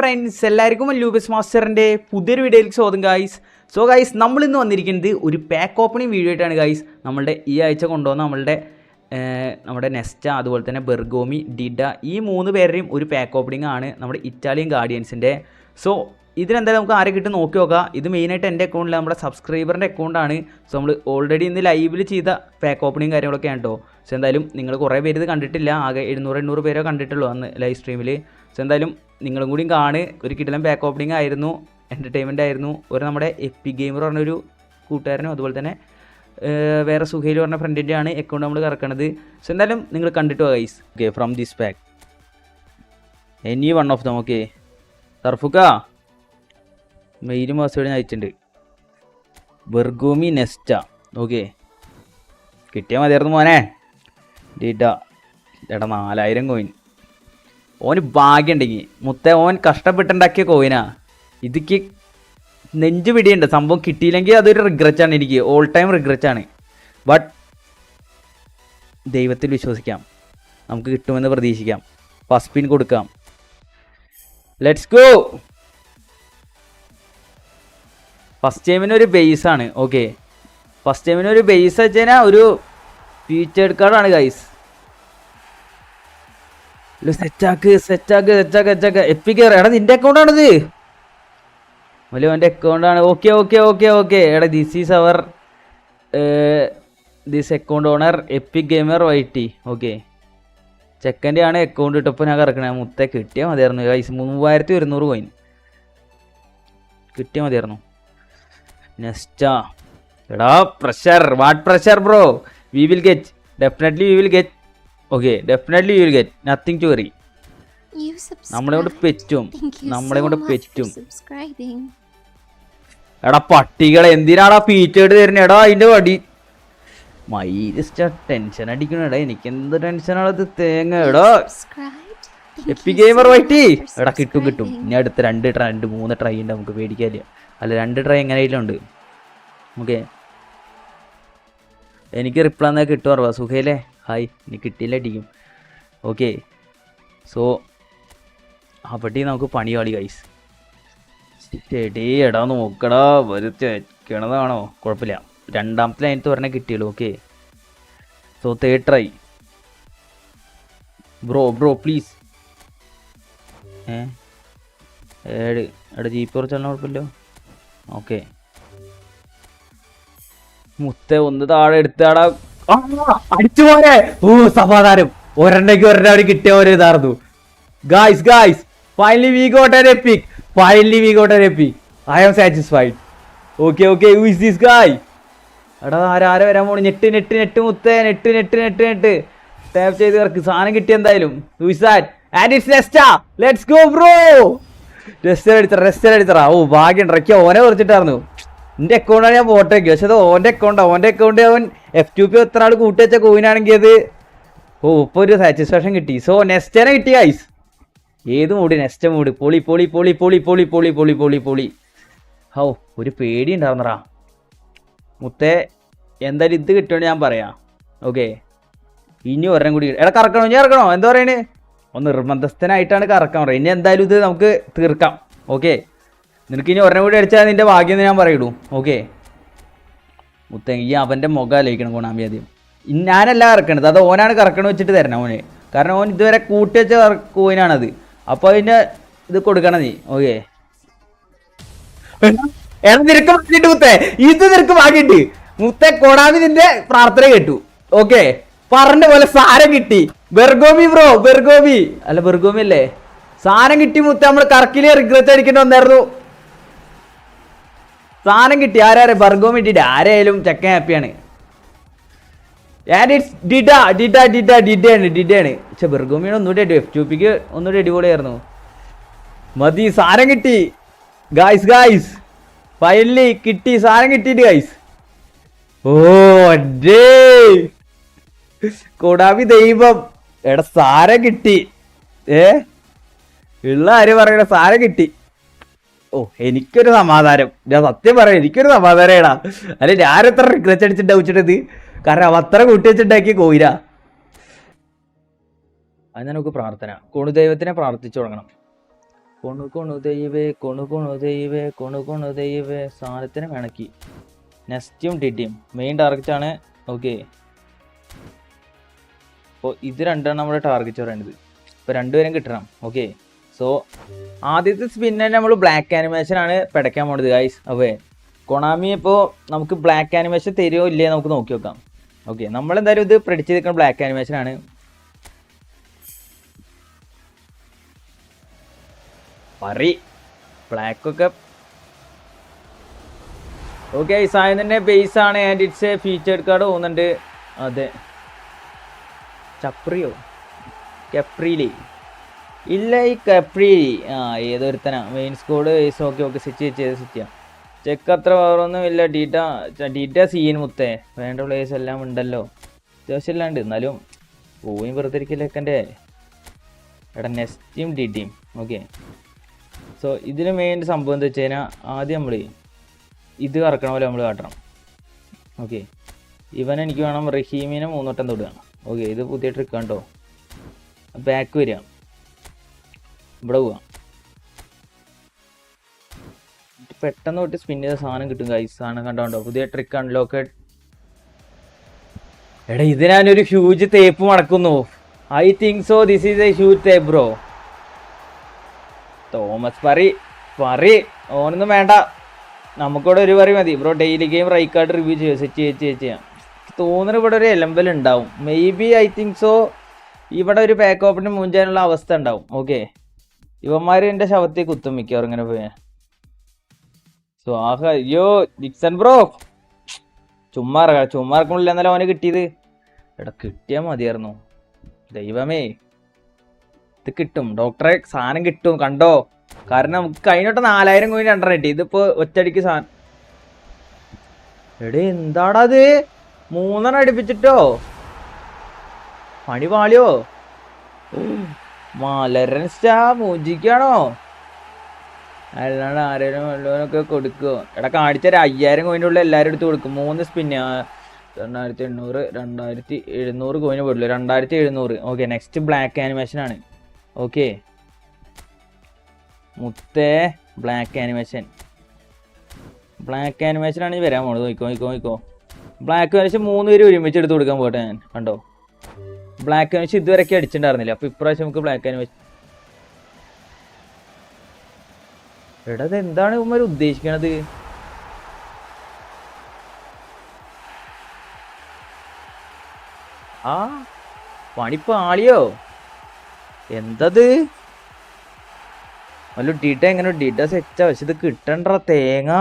Friends എല്ലാവർക്കും ലൂബസ് മാസ്റ്ററിന്റെ പുതിയൊരു വീഡിയോയിലേക്ക് സ്വാഗതം ഗായ്സ് സോ ഗായ്സ് നമ്മളിന്ന് വന്നിരിക്കുന്നത് ഒരു പാക്ക് ഓപ്പണിംഗ് വീഡിയോ ആയിട്ടാണ് ഗായ്സ് നമ്മളുടെ ഈ ആഴ്ച കൊണ്ടുവന്ന നമ്മളുടെ നമ്മുടെ നെസ്റ്റ അതുപോലെ തന്നെ ബെർഗോമി ഡിഡ ഈ മൂന്ന് പേരുടെയും ഒരു പാക്ക് ഓപ്പണിംഗ് ആണ് നമ്മുടെ ഇറ്റാലിയൻ ഗാർഡിയൻസിന്റെ സോ ഇതിനെന്തായാലും നമുക്ക് ആരെ കിട്ടും നോക്കി നോക്കാം. ഇത് മെയിനായിട്ട് എന്റെ അക്കൗണ്ടിൽ നമ്മുടെ സബ്സ്ക്രൈബറിന്റെ അക്കൗണ്ടാണ് സോ നമ്മൾ ഓൾറെഡി ഇന്ന് ലൈവിൽ ചെയ്ത പാക്ക് ഓപ്പണിങ് കാര്യങ്ങളൊക്കെയാണ് കേട്ടോ സോ എന്തായാലും നിങ്ങൾ കുറേ പേര് ഇത് കണ്ടിട്ടില്ല. ആകെ എഴുന്നൂറ് എണ്ണൂറ് പേരോ കണ്ടിട്ടുള്ളൂ അന്ന് ലൈവ് സ്ട്രീമിൽ സോ എന്തായാലും നിങ്ങളും കൂടിയും കാണ്. ഒരു കിടിലം ബാക്ക് ഓപ്പണിംഗ് ആയിരുന്നു. എന്റർടൈൻമെന്റ് ആയിരുന്നു. ഒരു നമ്മുടെ എപ്പി ഗെയിമർ പറഞ്ഞൊരു കൂട്ടുകാരനും അതുപോലെ തന്നെ വേറെ സുഹൈൽ പറഞ്ഞ ഫ്രണ്ടിന്റെ ആണ് അക്കൗണ്ട് നമ്മൾ കറക്കണത്. സോ എന്തായാലും നിങ്ങൾ കണ്ടിട്ട് പോകാം guys okay from this pack any one of them okay സർഫുക്ക മെയിലും പാസ്വേഡ് അയച്ചിട്ടുണ്ട്. ബെർഗോമി നെസ്റ്റ ഓക്കെ കിട്ടിയാൽ മതിയായിരുന്നു മോനെ. ഡീട്ട എടാ നാലായിരം കോയിൻ ഓന് ഭാഗ്യം ഉണ്ടെങ്കിൽ മുത്തേ ഓൻ കഷ്ടപ്പെട്ടുണ്ടാക്കിയ കോയിനാ ഇതിക്ക് നെഞ്ച് പിടിയുണ്ട്. സംഭവം കിട്ടിയില്ലെങ്കിൽ അതൊരു റിഗ്രറ്റ് ആണ് എനിക്ക്. ഓൾ ടൈം റിഗ്രറ്റ് ആണ്. ബട്ട് ദൈവത്തിൽ വിശ്വസിക്കാം. നമുക്ക് കിട്ടുമെന്ന് പ്രതീക്ഷിക്കാം. ഫസ്റ്റ് പിൻ കൊടുക്കാം. ലെറ്റ്സ് ഗോ ഫസ്റ്റ് ടൈമിന് ഒരു ബേസ് ആണ്. ഓക്കെ ഫസ്റ്റ് ടൈമിന് ഒരു ബേസ് വെച്ച് കഴിഞ്ഞാൽ ഒരു ഫീച്ചേർഡ് കാർഡാണ് ഗൈസ് സെറ്റാക്ക് സെറ്റാക്ക് സെറ്റാക്ക് സെറ്റാക്ക്. എപ്പിക്ക് എടാ നിന്റെ അക്കൗണ്ടാണിത് വലിയ അവന്റെ അക്കൗണ്ടാണ് ഓക്കെ ഓക്കെ ഓക്കെ ഓക്കെ എടാ this is our this account owner epic gamer Y T okay ചെക്കന്റെ ആണ് അക്കൗണ്ട് ഇട്ടപ്പോൾ ഞാൻ കറക്കണേ. മുത്തേ കിട്ടിയാൽ മതിയായിരുന്നു. പൈസ മൂവായിരത്തി ഒരുന്നൂറ് കോയിൻ കിട്ടിയാൽ മതിയായിരുന്നു. നെസ്റ്റ. എടാ pressure what pressure bro we will get definitely we will get okay definitely you will get nothing to worry നമ്മളെ കൊണ്ട് പെറ്റും. നമ്മളെ കൊണ്ട് പെറ്റും. എടാ പട്ടികളെ എന്തിനാടാ ഫീച്ചേർഡ് തരുന്നത് എടാ അതിന്റെ വടി. മൈരിസ്റ്റ ടെൻഷൻ അടിക്കണടാ. എനിക്ക് എന്ത് ടെൻഷനാണത് തേങ്ങ എടാ. എപ്പി ഗെയിമർ വൈറ്റി എടാ കിട്ടും കിട്ടും. ഇനി അടുത്ത രണ്ട് ട്രൈ രണ്ട് മൂന്ന് ട്രൈ ഉണ്ട് നമുക്ക് പേടിക്കാല്ല അല്ല രണ്ട് ട്രൈ എങ്ങനെയെങ്കിലും ഉണ്ട് ഓക്കെ എനിക്ക് റിപ്ലൈ എന്നാൽ കിട്ടും അറിവാ സുഖയില്ലേ? ഹായ് ഇനി കിട്ടിയില്ല അടിക്കും ഓക്കെ സോ അവിടെ നമുക്ക് പണി കളി ഗൈസ് ചെടി എടാ നോക്കടാ ഒരു ചെക്കണതാണോ കുഴപ്പമില്ല. രണ്ടാമത്തെ ലൈനത്ത് പറഞ്ഞാൽ കിട്ടിയുള്ളൂ okay so third try bro bro please ഏ? ഏട് എടാ ജീപ്പ് കുറച്ചാലും കുഴപ്പമില്ലോ ഓക്കെ മുത്ത ഒന്ന് താഴെ എടുത്താടാ. അടിച്ചു പോരെ. ഓ സമാധാനം. ഒരെണ്ണയ്ക്ക് ഒരെണ്ണം അവിടെ കിട്ടിയ ഒരു ഇതായിരുന്നു. Guys guys finally we got a epic. Finally we got a epic. I am satisfied okay okay who is this guy എടാ ആരാ ആരാ വരാൻ പോണു? നെറ്റ് നെറ്റ് നെട്ട് മുത്തേ net net net net tap ചെയ്ത് കിടക്ക്. സാധനം കിട്ടി എന്തായാലും. Who is that and it's Nesta let's go bro റെസ്റ്റർ അടിച്ചറ റെസ്റ്റർ അടിച്ചറ ഓ ഭാഗ്യം ഇറക്കിയ ഓനെ കുറിച്ചിട്ടായിരുന്നു എന്റെ അക്കൗണ്ടാണ് ഞാൻ ഫോട്ടോ ആക്കി പക്ഷെ അത് ഓന്റെ അക്കൗണ്ട് ഓന്റെ അക്കൗണ്ട് അവൻ എഫ് ടു പി എത്ര ആൾ കൂട്ടി വെച്ച കോയിനാണെങ്കിൽ അത്? ഓ ഇപ്പോൾ ഒരു സാറ്റിസ്ഫാക്ഷൻ കിട്ടി. സോ നെസ്റ്റനെ കിട്ടി ഐസ് ഏത് മൂടി നെസ്റ്റ് മൂടി പൊളി പൊളി പൊളി പൊളി പൊളി പൊളി പൊളി പൊളി പൊളി. ഹോ ഒരു പേടി ഉണ്ടാവുന്നറാ മുത്തേ എന്തായാലും ഇത് കിട്ടുമെന്ന് ഞാൻ പറയാം. ഓക്കെ ഇനി ഒരെണ്ണം കൂടി എടാ കറക്കണോ? ഇനി ഇറക്കണോ എന്താ പറയണേ? ഒന്ന് നിർബന്ധസ്ഥനായിട്ടാണ് കറക്കാൻ പറയുന്നത്. ഇനി എന്തായാലും ഇത് നമുക്ക് തീർക്കാം. ഓക്കെ നിനക്ക് ഇനി ഒരെണ്ണം കൂടി അടിച്ചാൽ നിന്റെ ഭാഗ്യം എന്ന് ഞാൻ പറയിടൂ. ഓക്കെ മുത്ത ഈ അവന്റെ മുഖം ആലോചിക്കണം കൊണാമി ആദ്യം. ഞാനല്ല കറക്കണത്. അത് ഓനാണ് കറക്കണ വെച്ചിട്ട് തരണം ഓന്. കാരണം ഓൻ ഇതുവരെ കൂട്ടി വെച്ച കോയിനാണത്. അപ്പോൾ അതിന്റെ ഇത് കൊടുക്കണം നീ. ഓക്കെ നിനക്ക് വാങ്ങിട്ട് മുത്തേ. ഇത് നിനക്ക് വാങ്ങിട്ട് മുത്തേ കൊണാമി നിന്റെ പ്രാർത്ഥന കേട്ടു. ഓക്കെ പറഞ്ഞ പോലെ സാരം കിട്ടി. Bergomi bro Bergomi. അല്ല ബെർഗോമി അല്ലേ? സാധനം കിട്ടി മുത്തേ. നമ്മൾ കറക്കിലെ റിഗ്രറ്റ് അടിക്കേണ്ടി വന്നായിരുന്നു. സാധനം കിട്ടി. ആരാരെ ബർഗവും കിട്ടിയിട്ട് ആരായാലും ചെക്കൻ ഹാപ്പിയാണ് and it's Dida Dida Dida ഡിഡയാണ് ഡിഡയാണ് പക്ഷെ ബെർഗോമിയാണ് ഒന്നുകൂടി അടി എഫ് ടു പിക്ക് ഒന്നുകൂടി അടിപൊളിയായിരുന്നു. മതി സാധനം കിട്ടി. ഗായ്സ് ഗായ്സ് ഫൈനലി കിട്ടി സാധനം കിട്ടിയിട്ട് ഗായ്സ് ഓ അഡേ കൊടാവി ദൈവം. എടാ സാരം കിട്ടി. ഏ? ഉള്ള ആര് പറയണ? സാരം കിട്ടി. ഓ എനിക്കൊരു സമാധാനം. ഞാൻ സത്യം പറയാം എനിക്കൊരു സമാധാനമാടാ അല്ലെ ഞാൻ എത്ര റിഗ്രറ്റ് അടിച്ചിട്ടുണ്ടാവിച്ചിട്ടത് കാരണം അവ അത്ര കൂട്ടി വെച്ചിട്ടുണ്ടാക്കിയ കോയില. അത് നമുക്ക് പ്രാർത്ഥന. കുണുദൈവത്തിനെ പ്രാർത്ഥിച്ചു തുടങ്ങണം. കൊണു കൊണു ദൈവേ കൊണു കൊണു ദൈവേ കൊണു കൊണു ദൈവേ. സാധനത്തിന് കണക്കി. നെസ്റ്റിയും ടിറ്റിയും മെയിൻ ടാർഗറ്റ് ആണ്. ഓക്കെ അപ്പോൾ ഇത് രണ്ടാണ് നമ്മുടെ ടാർഗറ്റ് പറയുന്നത്. ഇപ്പോൾ രണ്ടുപേരും കിട്ടണം. ഓക്കെ സോ ആദ്യത്തെ സ്പിന്നെ നമ്മൾ ബ്ലാക്ക് ആനിമേഷൻ ആണ് പിടയ്ക്കാൻ പോണത് ഗൈസ് അവേ കൊണാമി ഇപ്പോൾ നമുക്ക് ബ്ലാക്ക് ആനിമേഷൻ തരുമോ ഇല്ലേ നമുക്ക് നോക്കി നോക്കാം. ഓക്കെ നമ്മളെന്തായാലും ഇത് പ്രഡിച്ച് ചെയ്തിരിക്കുന്ന ബ്ലാക്ക് ആനിമേഷൻ ആണ്. പറി. ബ്ലാക്ക് ഒക്കെ. ഓക്കെ തന്നെ ബേസ് ആണ്. And it's a featured card പോകുന്നുണ്ട് അതെ. ചപ്രിയോ? കെപ്രീലി ഇല്ല ഈ കപ്രി ആ ഏതൊരുത്തനാ? Main squad base okay okay sit ചെയ്ത് സിറ്റ് ചെയ്യാം. ചെക്ക് അത്ര വേറൊന്നും ഇല്ല ഡീറ്റ ഡീറ്റ സീൻ മുത്തേ. വേണ്ട പ്ലേസ് എല്ലാം ഉണ്ടല്ലോ. അത്യാവശ്യം ഇല്ലാണ്ട് എന്നാലും പോയി വെറുതെ ഇരിക്കലേക്കന്റെ എടാ നെസ്റ്റിയും ഡിഡിയും ഓക്കെ സോ ഇതിന് മെയിൻ സംഭവം എന്താ വെച്ച് കഴിഞ്ഞാൽ ആദ്യം നമ്മൾ ഇത് കറക്കണ പോലെ നമ്മൾ കാട്ടണം. ഓക്കെ ഇവൻ എനിക്ക് വേണം റഹീമിനെ മൂന്നോട്ടം തൊടുകയാണ് ഓക്കെ ഇത് പുതിയ ട്രിക്ക് കണ്ടോ ബാക്ക് വരിക. ഇവിടെ പോവാം. പെട്ടെന്ന് തൊട്ട് സ്പിൻ ചെയ്ത സാധനം കിട്ടും ഗൈസ് സാധനം കണ്ടോണ്ടോ? പുതിയ ട്രിക്ക് അൺലോക്ക് എടാ ഇത് ഞാനൊരു ഹ്യൂജ് തേപ്പ് മടക്കുന്നു. I think so this is a huge തേപ്പ് ബ്രോ തോമസ് പറി പറി ഓനൊന്നും വേണ്ട. നമുക്കിവിടെ ഒരു പറി മതി. Bro daily game Rijkaard review ചെയ്യുക സെറ്റ് ചെയ്ത് ചെയ്യാം തോന്നുന്നു ഇവിടെ ഒരു എലമ്പൽ ഉണ്ടാവും. Maybe I think so ഇവിടെ ഒരു പാക്ക് ഓപ്പണിന് മുഞ്ചാനുള്ള അവസ്ഥ ഉണ്ടാവും. ഓക്കെ ഇവന്മാർ എന്റെ ശവത്തെ കുത്തും മിക്കവാറും ഇങ്ങനെ പോയ. സോ ആഹ അയ്യോ ഡിക്സൺ ബ്രോ. ചുമ്മാ ചുമ്മാർക്കുള്ള എന്നാലും അവന് കിട്ടിയത്. എടാ കിട്ടിയാ മതിയായിരുന്നു. ദൈവമേ. ഇത് കിട്ടും. ഡോക്ടറെ സാധനം കിട്ടും കണ്ടോ? കാരണം നമുക്ക് കഴിഞ്ഞോട്ട് നാലായിരം കോയിൻ രണ്ടെണ്ണം കിട്ടി. ഇതിപ്പോ ഒറ്റടിക്ക് സാധനം എടേ എന്താടാ അത് മൂന്നെണ്ണം അടിപ്പിച്ചിട്ടോ? പണി പാളിയോ? മലരൻ സ്റ്റാ മൂജിക്കാണോ അല്ലാണ്ട് ആരേലും വല്ലവനൊക്കെ കൊടുക്കുവോ എടാ കാണിച്ചാൽ അയ്യായിരം കോയിന്റെ ഉള്ളിൽ എല്ലാവരും എടുത്ത് കൊടുക്കും. മൂന്ന് സ്പിന്ന് രണ്ടായിരത്തി എണ്ണൂറ് രണ്ടായിരത്തി എഴുന്നൂറ് കോയിന് പോലുള്ളൂ രണ്ടായിരത്തി എഴുന്നൂറ്. ഓക്കെ നെക്സ്റ്റ് ബ്ലാക്ക് ആനിമേഷൻ ആണ്. ഓക്കെ മുത്തേ ബ്ലാക്ക് ആനിമേഷൻ ബ്ലാക്ക് ആനിമേഷൻ ആണ് വരാൻ പോണത്. നോക്കോ നോക്കോ നോക്കോ. ബ്ലാക്ക് ആനിമേഷൻ മൂന്ന് പേര് ഒരുമിച്ച് എടുത്ത് കൊടുക്കാൻ പോട്ടെ ഞാൻ. കണ്ടോ? ബ്ലാക്ക് ആനിമേഷൻ ഇതുവരെ അടിച്ചിട്ടുണ്ടായിരുന്നില്ല. അപ്പൊ ഇപ്രാവശ്യം നമുക്ക് ബ്ലാക്ക് ആനിമേഷൻ എടാ എന്താണ് ഇവന്മാർ ഉദ്ദേശിക്കണത്? ആ പണിപ്പോ ആളിയോ എന്തത്? മല്ലു ഡീറ്റ എങ്ങനെ ഡീറ്റ സെറ്റാ പക്ഷെ ഇത് കിട്ടണ്ട തേങ്ങ.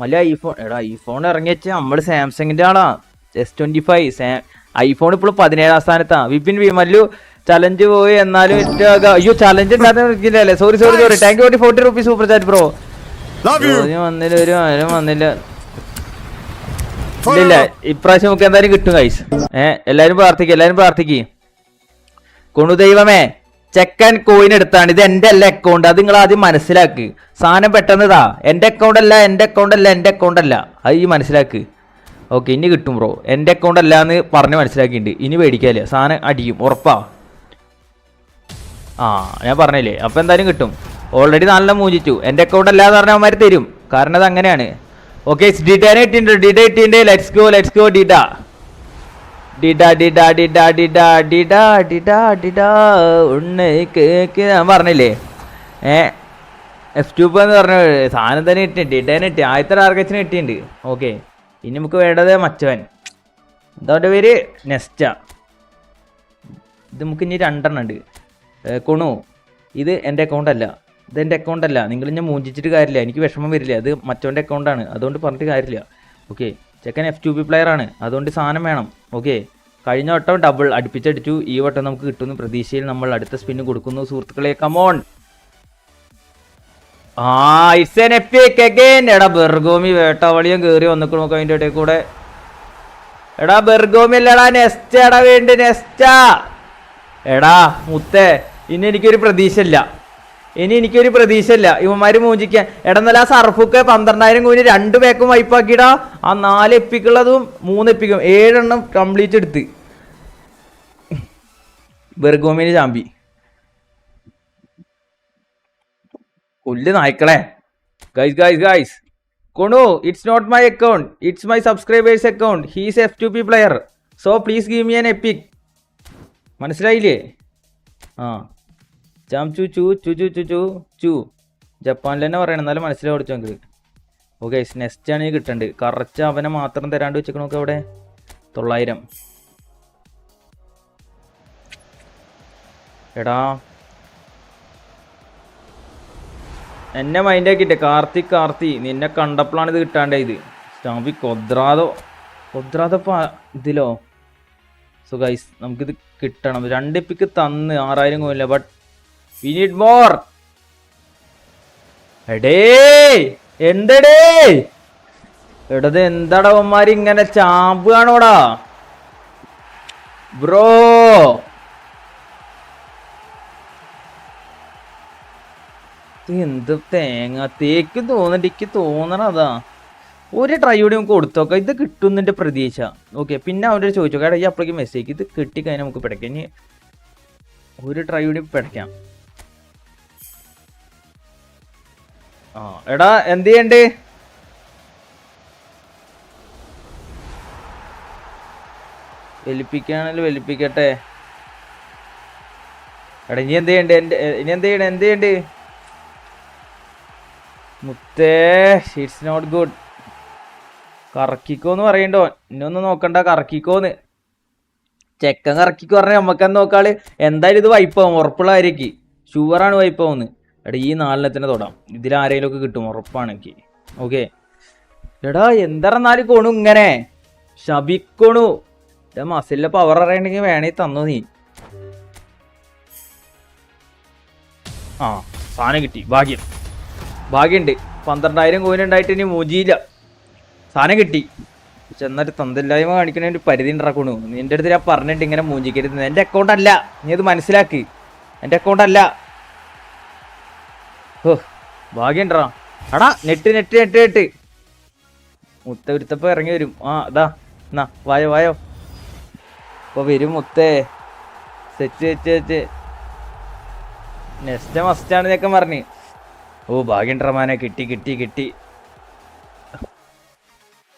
നല്ല ഐഫോൺ എടാ ഐഫോൺ ഇറങ്ങി വെച്ച നമ്മൾ സാംസങ്ങിന്റെ ആളാ. എസ് ട്വന്റി ഫൈവ് ഐഫോൺ ഇപ്പോൾ പതിനേഴാം സ്ഥാനത്താ. വിപിൻ വി മല്ലു ചലഞ്ച് പോയി. എന്നാലും അയ്യോ ചലഞ്ച് ഉണ്ടായിരുന്നില്ലേ sorry sorry sorry thank you forty rupees super chat bro വന്നില്ല ഒരു ആരും വന്നില്ല. ഇല്ല ഇപ്രാവശ്യം നമുക്ക് എന്തായാലും കിട്ടും കൈസ് ഏഹ് എല്ലാരും പ്രാർത്ഥിക്കും എല്ലാരും പ്രാർത്ഥിക്കുക കുണുദൈവമേ ചെക്കൻ കോയിൻ എടുത്താണ്. ഇത് എന്റെ അല്ല അക്കൗണ്ട് അത് നിങ്ങൾ ആദ്യം മനസ്സിലാക്ക്. സാധനം പെട്ടെന്ന് താ എന്റെ അക്കൗണ്ട് അല്ല എന്റെ അക്കൗണ്ട് അല്ല എന്റെ അക്കൗണ്ട് അല്ല. അത് ഈ മനസ്സിലാക്ക്. ഓക്കെ ഇനി കിട്ടും ബ്രോ എന്റെ അക്കൗണ്ട് അല്ലാന്ന് പറഞ്ഞ് മനസ്സിലാക്കിയിട്ടുണ്ട്. ഇനി മേടിക്കാല്ലേ സാധനം അടിക്കും ഉറപ്പാ. ആ ഞാൻ പറഞ്ഞില്ലേ? അപ്പോൾ എന്തായാലും കിട്ടും. ഓൾറെഡി നല്ല മൂഞ്ചിച്ചു എന്റെ അക്കൗണ്ട് അല്ലാന്ന് പറഞ്ഞാൽ അവന്മാർ തരും. കാരണം അത് അങ്ങനെയാണ്. ഓക്കെ ഡിറ്റാൻ ഇട്ടിട്ടുണ്ട്. ഡിറ്റ ലെറ്റ്സ് ഗോ ലെറ്റ്സ് ഗോ ഡിറ്റ ഞാൻ പറഞ്ഞില്ലേ? ഏഹ് എഫ് ടൂപ്പ് എന്ന് പറഞ്ഞ സാധനം തന്നെ ഇട്ടിട്ടുണ്ട്. ഡിഡേനെ ഇട്ടി ആദ്യത്തെ ടാർഗറ്റിന് ഇട്ടിട്ടുണ്ട്. ഓക്കെ ഇനി നമുക്ക് വേണ്ടത് മച്ചവൻ. എന്താ പേര്? നെസ്റ്റ. ഇത് നമുക്ക് ഇനി രണ്ടെണ്ണം ഉണ്ട്. കൊണു ഇത് എന്റെ അക്കൗണ്ട് അല്ല. ഇത് എന്റെ അക്കൗണ്ട് അല്ല. നിങ്ങൾ ഞാൻ മൂഞ്ചിച്ചിട്ട് കാര്യമില്ല. എനിക്ക് വിഷമം വരില്ല. അത് മറ്റവന്റെ അക്കൗണ്ടാണ് അതുകൊണ്ട് പറഞ്ഞിട്ട് കാര്യമില്ല. ഓക്കെ. ചെക്കൻ എഫ് ടു ബി പ്ലെയർ ആണ്. അതുകൊണ്ട് സാധനം വേണം. ഓക്കെ. കഴിഞ്ഞ വട്ടം ഡബിൾ അടുപ്പിച്ചടിച്ചു. ഈ വട്ടം നമുക്ക് കിട്ടുന്ന പ്രതീക്ഷയിൽ നമ്മൾ അടുത്ത സ്പിന്ന് കൊടുക്കുന്നു. സുഹൃത്തുക്കളെ കമോൺ ആ ഇറ്റ്സ് എൻ എപ്പിക് അഗൈൻ എടാ ബെർഗോമി വേട്ടാവളിയും കയറി വന്നിക്കണു നമുക്ക് അതിന്റെ ഇടയിൽ കൂടെ. എടാ ബെർഗോമി അല്ലടാ നെസ്റ്റ എടാ വേണ്ടി നെസ്റ്റ. എടാ മുത്തേ ഇനി എനിക്കൊരു പ്രതീക്ഷ ഇല്ല ഇനി എനിക്കൊരു പ്രതീക്ഷ ഇല്ല ഇവന്മാര് മൂഞ്ചിക്കാൻ. എടാ നല്ല ആ സർഫൊക്കെ പന്ത്രണ്ടായിരം കൂടി രണ്ട് പേക്കും വൈപ്പാക്കിടാ ആ നാല് എപ്പിക്കുള്ളതും മൂന്ന് എപ്പിക്കും ഏഴെണ്ണം കംപ്ലീറ്റ് എടുത്ത്. ബെർഗോമിന് ചാമ്പി പുല്ല് നായ്ക്കളെ. Guys guys guys കൊണു it's not my account it's my subscribers account he's F two P player so please give me an epic മനസ്സിലായില്ലേ? ആ. ചാം ചു ചു ചു ചു ചു ചു ചു. ജപ്പാനിൽ തന്നെ പറയണം. എന്നാലും മനസ്സിലായി പഠിച്ചു നമുക്ക് ഓക്കെ നെക്സ്റ്റ് ആണ് കിട്ടണ്ട് കിട്ടേണ്ടത്. കറച്ച് അവനെ മാത്രം തരാണ്ട് വെച്ചേക്കണോക്കെ അവിടെ? തൊള്ളായിരം. എടാ എന്നെ മൈൻഡ് ആക്കിട്ടെ കാർത്തിക് കാർത്തി നിന്നെ കണ്ടപ്പോഴാണ് ഇത് കിട്ടാണ്ടായത്. സ്റ്റാമ്പി കൊദ്രാതോ കൊദ്രാതപ്പോ ഇതിലോ? സോ ഗൈസ് നമുക്കിത് കിട്ടണം. രണ്ട് പിക്ക് തന്ന് ആറായിരം കോയില്ല ബട്ട് വി നീഡ് മോർ എടേ എന്തടേ? എടത് എന്താടാ ഇങ്ങനെ ചാമ്പുകയാണോടാ ബ്രോ എന്ത് തേങ്ങ? തേക്ക് തോന്നണ്ട എനിക്ക് തോന്നണതാ ഒരു ട്രൈ കൂടി നമുക്ക് കൊടുത്തോക്കാം. ഇത് കിട്ടുന്നതിന്റെ പ്രതീക്ഷ. ഓക്കെ പിന്നെ അവന്റെ ചോദിച്ചു. കേട്ടോ ഈ അപ്പോഴേക്കും മെസ്സേജ് ഇത് കിട്ടിക്കഴിഞ്ഞാൽ നമുക്ക് പിടയ്ക്കാം. ഇനി ഒരു ട്രൈ കൂടി പിടയ്ക്കാം. ആ എടാ എന്ത് ചെയ്യണ്ട്? വലിപ്പിക്കാണെങ്കിൽ വലിപ്പിക്കട്ടെ. എടാ ഇനി എന്ത് ചെയ്യണ്ടേ? എന്റെ ഇനി എന്ത് ചെയ്യണേ? എന്ത് ചെയ്യണ്ട്? മുത്തേ ഷീറ്റ്സ് നോട്ട് ഗുഡ് കറക്കിക്കോന്ന് പറയണ്ടോ? ഇന്നൊന്നും നോക്കണ്ട കറക്കിക്കോന്ന്. ചെക്കൻ കറക്കിക്കോ പറഞ്ഞാൽ നമുക്കെന്ന് നോക്കാൾ? എന്തായാലും ഇത് വൈപ്പാവും ഉറപ്പുള്ള കാര്യക്ക്. ഷുവറാണ് വൈപ്പാവുന്ന് എടാ ഈ നാലിനത്തിന് തൊടാം. ഇതിൽ ഒക്കെ കിട്ടും ഉറപ്പാണ് എനിക്ക് ഓക്കെ എടാ എന്തായിരുന്നാലും കോണു ഇങ്ങനെ. ശബിക്കോണു എടാ മസിലിലെ പവർ അറിയണ്ടെങ്കിൽ വേണേ തന്നു നീ. ആ സാധനം കിട്ടി. ഭാഗ്യം. ഭാഗ്യമുണ്ട് പന്ത്രണ്ടായിരം കോയിൻ ഉണ്ടായിട്ട് ഇനി മോജിയില്ല സാധനം കിട്ടി. പക്ഷെ എന്നിട്ട് തന്തില്ലായ്മ കാണിക്കണ ഒരു പരിധി ഉണ്ടാക്കണു. നിന്റെ അടുത്ത് ഞാൻ പറഞ്ഞിട്ട് ഇങ്ങനെ മൂഞ്ചിക്കരുത്. എന്റെ അക്കൗണ്ട് അല്ല. നീ അത് മനസ്സിലാക്കി. എന്റെ അക്കൗണ്ട് അല്ല. ഓ ഭാഗ്യണ്ടാ അടാ നെറ്റ് നെറ്റ് നെറ്റ് നെറ്റ് മുത്ത ഒരുത്തപ്പോ ഇറങ്ങി വരും. ആ അതാ എന്നാ വായോ വായോ. ഇപ്പൊ വരും മുത്തേ. Set set set. നെക്സ്റ്റ് മസ്റ്റാണ് ഇതൊക്കെ പറഞ്ഞ്. ഓ ഭാഗ്യൻഡ്രമാനെ കിട്ടി കിട്ടി കിട്ടി.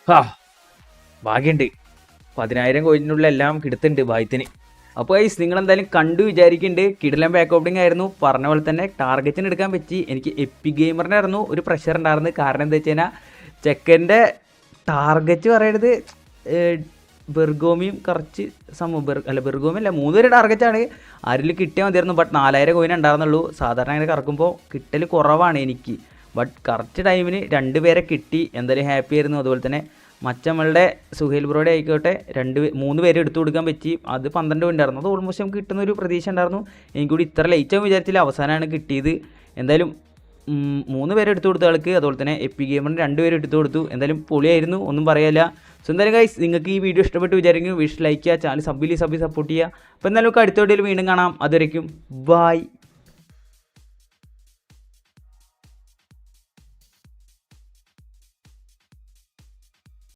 ഹാ ഭാഗ്യണ്ട്. പതിനായിരം കോയിനുള്ള എല്ലാം കിടത്തുണ്ട് ഭാഗ്യത്തിന്. അപ്പോൾ ഐസ് നിങ്ങൾ എന്തായാലും കണ്ടു വിചാരിക്കുന്നുണ്ട് കിടിലൻ ബാക്ക് ഓപ്പണിംഗ് ആയിരുന്നു. പറഞ്ഞ പോലെ തന്നെ ടാർഗറ്റിന് എടുക്കാൻ പറ്റി. എനിക്ക് എപ്പി ഗെയിമറിന്റെ ആയിരുന്നു ഒരു പ്രഷർ ഉണ്ടായിരുന്നു കാരണം എന്താ വെച്ച് കഴിഞ്ഞാൽ ചെക്കന്റെ ടാർഗറ്റ് പറയണത് ബെർഗോമിയും കുറച്ച് സമ ബെർ അല്ല ബെർഗോമി അല്ല മൂന്ന് പേര് ടാർഗറ്റാണ് ആരിൽ കിട്ടിയാൽ മതിയായിരുന്നു ബട്ട് നാലായിരം കോയിൻ ഉണ്ടായിരുന്നുള്ളൂ. സാധാരണ അങ്ങനെ കറക്കുമ്പോൾ കിട്ടൽ കുറവാണ് എനിക്ക്. ബട്ട് കറക്റ്റ് ടൈമിന് രണ്ട് പേരെ കിട്ടി എന്തായാലും ഹാപ്പി ആയിരുന്നു. അതുപോലെ തന്നെ മറ്റമ്മളുടെ സുഹേൽ ബ്രോയുടെ ആയിക്കോട്ടെ രണ്ട് മൂന്ന് പേര് എടുത്തു കൊടുക്കാൻ പറ്റി. അത് പന്ത്രണ്ട് ഉണ്ടായിരുന്നു. അത് ഓൾമോസ്റ്റ് നമുക്ക് കിട്ടുന്ന ഒരു പ്രതീക്ഷ ഉണ്ടായിരുന്നു. എനിക്ക് കൂടി ഇത്ര ലേറ്റ് ആവും വിചാരിച്ചില്ല. അവസാനമാണ് കിട്ടിയത്. എന്തായാലും മൂന്ന് പേരെ എടുത്തു കൊടുത്ത ആൾക്ക് അതുപോലെ തന്നെ എപ്പി ഗെയിമറിന് രണ്ട് പേര് എടുത്തു കൊടുത്തു. എന്തായാലും പൊളിയായിരുന്നു. ഒന്നും പറയാനില്ല. സോ എന്തായാലും ഗൈസ് നിങ്ങൾക്ക് ഈ വീഡിയോ ഇഷ്ടപ്പെട്ട് വിചാരിക്കും വിഷ് ലൈക്ക് ചെയ്യുക. ചാനൽ സബ്ബിലി സബ്ബി സപ്പോർട്ട് ചെയ്യുക. അപ്പോൾ എന്തായാലും നമുക്ക് അടുത്ത വീഡിയോയിൽ വീണ്ടും കാണാം. അതുവരയ്ക്കും ബൈ